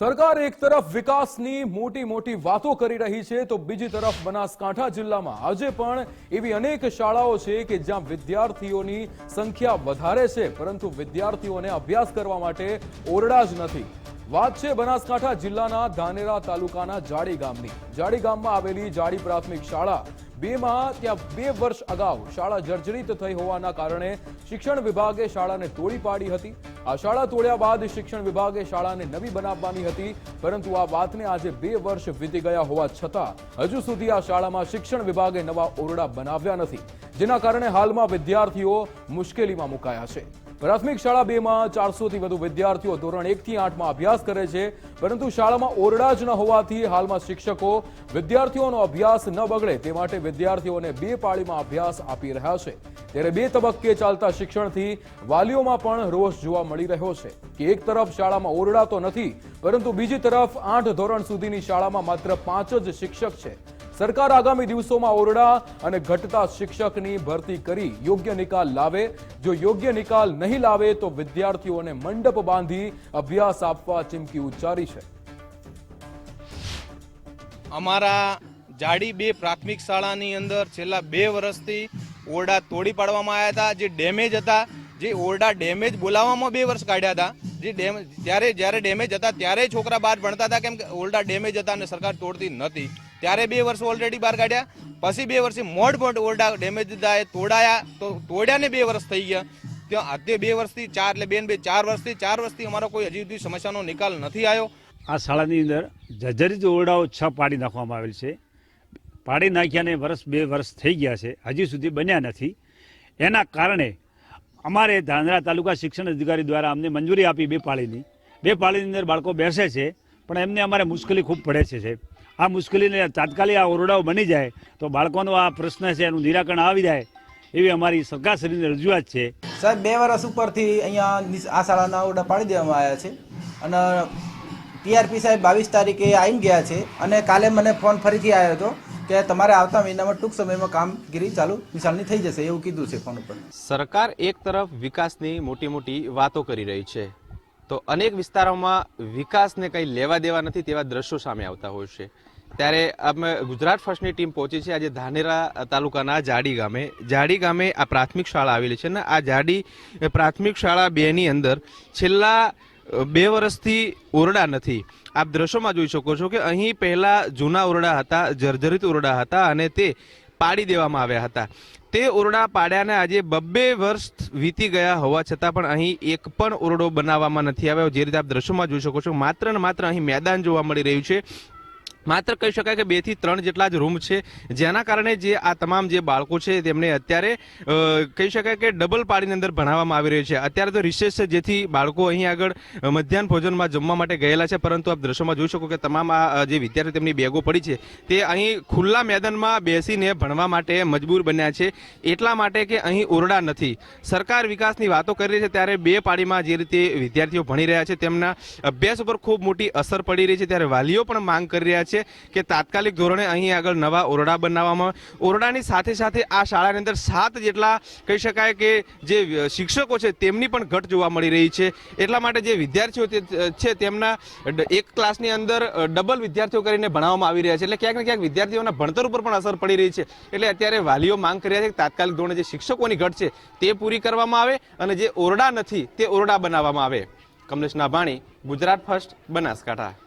સરકાર એક તરફ વિકાસની મોટી મોટી વાતો કરી રહી છે, તો બીજી તરફ બનાસકાંઠા જિલ્લામાં આજે પણ એવી અનેક શાળાઓ છે કે જ્યાં વિદ્યાર્થીઓની સંખ્યા વધારે છે, પરંતુ વિદ્યાર્થીઓને અભ્યાસ કરવા માટે ઓરડા જ નથી. વાત છે બનાસકાંઠા જિલ્લાના ધાનેરા તાલુકાના જાડી ગામની. જાડી ગામમાં આવેલી જાડી પ્રાથમિક શાળા બેમાં ત્યાં બે વર્ષ અગાઉ શાળા જર્જરિત થઈ હોવાના કારણે શિક્ષણ વિભાગે શાળાને તોડી પાડી હતી. આ શાળા તોડ્યા બાદ શિક્ષણ વિભાગે શાળાને નવી બનાવવાની હતી, પરંતુ આ વાતને આજે બે વર્ષ વીતી ગયા હોવા છતાં હજુ સુધી આ શાળામાં શિક્ષણ વિભાગે નવા ઓરડા બનાવ્યા નથી, જેના કારણે હાલમાં વિદ્યાર્થીઓ મુશ્કેલીમાં મુકાયા છે. પ્રાથમિક શાળા બેમાં ચારસોથી વધુ વિદ્યાર્થીઓ ધોરણ એક થી આઠમાં અભ્યાસ કરે છે, પરંતુ શાળામાં ઓરડા જ ન હોવાથી હાલમાં શિક્ષકો વિદ્યાર્થીઓનો અભ્યાસ ન બગડે તે માટે વિદ્યાર્થીઓને બે પાળીમાં અભ્યાસ આપી રહ્યા છે. ત્યારે બે તબક્કે ચાલતા શિક્ષણથી વાલીઓમાં પણ રોષ જોવા મળી રહ્યો છે કે એક તરફ શાળામાં ઓરડા તો નથી, પરંતુ બીજી તરફ આઠ ધોરણ સુધીની શાળામાં માત્ર પાંચ જ શિક્ષક છે. સરકાર આગામી દિવસોમાં ઓરડા અને ઘટતા શિક્ષકની ભરતી કરી યોગ્ય નિકાલ લાવે. જો યોગ્ય નિકાલ નહીં લાવે તો વિદ્યાર્થીઓને મંડપ બાંધી અભ્યાસ આપવા ચીમકી ઉચ્ચારી છે. અમારા જાડી બે પ્રાથમિક શાળાની અંદર છેલ્લા બે વર્ષથી ઓરડા તોડી પાડવામાં આવ્યા હતા. જે ડેમેજ હતા, જે ઓરડા ડેમેજ બોલાવવામાં બે વર્ષ કાઢ્યા હતા. જે ડેમ ત્યારે જ્યારે ડેમેજ હતા, ત્યારે છોકરા બહાર ભણતા હતા. કેમ કે ઓરડા ડેમેજ હતા અને સરકાર તોડતી નહોતી ત્યારે બે વર્ષ ઓલરેડી બહાર કાઢ્યા. પછી બે વર્ષે મોડ મોડ ઓરડા ડેમેજ દીધા એ તોડાયા. તો તોડ્યાને બે વર્ષ થઈ ગયા. ત્યાં આજે બે વર્ષથી ચાર, એટલે બેન બે, ચાર વર્ષથી ચાર વર્ષથી અમારો કોઈ હજી સુધી સમસ્યાનો નિકાલ નથી આવ્યો. આ શાળાની અંદર જર્જરિત ઓરડાઓ છ પાડી નાખવામાં આવેલ છે. પાડી નાખ્યાને વર્ષ બે વર્ષ થઈ ગયા છે. હજી સુધી બન્યા નથી. એના કારણે અમારે ધાંધ્રા તાલુકા શિક્ષણ અધિકારી દ્વારા અમને મંજૂરી આપી બે પાળીની. બે પાળીની અંદર બાળકો બેસે છે, પણ એમને અમારે મુશ્કેલી ખૂબ પડે છે સાહેબ. આ મુશ્કેલીને તાત્કાલિક આ ઓરડાઓ બની જાય તો બાળકોનો આ પ્રશ્ન છે એનું નિરાકરણ આવી જાય એવી અમારી સરકારશ્રીની રજૂઆત છે. સાહેબ બે વર્ષ ઉપરથી અહીંયા આ શાળાના ઓરડા પાડી દેવામાં આવ્યા છે અને ટીઆરપી સાહેબ બાવીસ તારીખે આવી ગયા છે અને કાલે મને ફોન ફરીથી આવ્યો હતો કે તમારે આવતા મહિનામાં ટૂંક સમયમાં કામગીરી ચાલુ નિશાળની થઈ જશે એવું કીધું છે ફોન ઉપર. સરકાર એક તરફ વિકાસની મોટી મોટી વાતો કરી રહી છે તો અનેક વિસ્તારોમાં વિકાસને કંઈ લેવા દેવા નથી તેવા દ્રશ્યો સામે આવતા હોય છે. ત્યારે અમે ગુજરાત ફર્સ્ટની ટીમ પહોંચી છે આજે ધાનેરા તાલુકાના જાડી ગામે. જાડી ગામે આ પ્રાથમિક શાળા આવેલી છે ને આ જાડી પ્રાથમિક શાળા બેની અંદર છેલ્લા બે વર્ષથી ઓરડા નથી. આપ દ્રશ્યોમાં જોઈ શકો છો કે અહીં પહેલા જૂના ઓરડા હતા, જર્જરિત ઓરડા હતા અને તે પાડી દેવામાં આવ્યા હતા. તે ઓરડા પાડ્યાને આજે બબ્બે વર્ષ વીતી ગયા હોવા છતાં પણ અહીં એક પણ ઓરડો બનાવવામાં નથી આવ્યો. જે રીતે આપ દ્રશ્યોમાં જોઈ શકો છો, માત્ર ને માત્ર અહીં મેદાન જોવા મળી રહ્યું છે. માત્ર કહી શકાય કે બેથી ત્રણ જેટલા જ રૂમ છે. જેના કારણે જે આ તમામ જે બાળકો છે તેમને અત્યારે કહી શકાય કે ડબલ પાડીની અંદર ભણાવવામાં આવી રહ્યું છે. અત્યારે તો રિસેસ છે, જેથી બાળકો અહીં આગળ મધ્યાહન ભોજનમાં જમવા માટે ગયેલા છે. પરંતુ આપ દ્રશ્યોમાં જોઈ શકો કે તમામ આ જે વિદ્યાર્થીઓ તેમની બેગો પડી છે, તે અહીં ખુલ્લા મેદાનમાં બેસીને ભણવા માટે મજબૂર બન્યા છે. એટલા માટે કે અહીં ઓરડા નથી. સરકાર વિકાસની વાતો કરી રહી છે, ત્યારે બે પાડીમાં જે રીતે વિદ્યાર્થીઓ ભણી રહ્યા છે, તેમના અભ્યાસ ઉપર ખૂબ મોટી અસર પડી રહી છે. ત્યારે વાલીઓ પણ માંગ કરી રહ્યા છે કે તાત્કાલિક ધોરણે અહીં આગળ નવા ઓરડા બનાવવામાં ઓરડાની સાથે સાથે આ શાળાની અંદર સાત જેટલા કહી શકાય કે જે શિક્ષકો છે તેમની પણ ઘટ જોવા મળી રહી છે. એટલા માટે જે વિદ્યાર્થીઓ છે તેમના એક ક્લાસની અંદર ડબલ વિદ્યાર્થીઓ કરીને ભણાવવામાં આવી રહ્યા છે. એટલે ક્યાંક ને ક્યાંક વિદ્યાર્થીઓના ભણતર ઉપર પણ અસર પડી રહી છે. એટલે અત્યારે વાલીઓ માંગ કરી રહ્યા છે કે તાત્કાલિક ધોરણે જે શિક્ષકોની ઘટ છે તે પૂરી કરવામાં આવે અને જે ઓરડા નથી તે ઓરડા બનાવવામાં આવે. કમલેશ નાભાણી, ગુજરાત ફર્સ્ટ, બનાસકાંઠા.